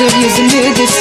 Güldür yüzümü düşün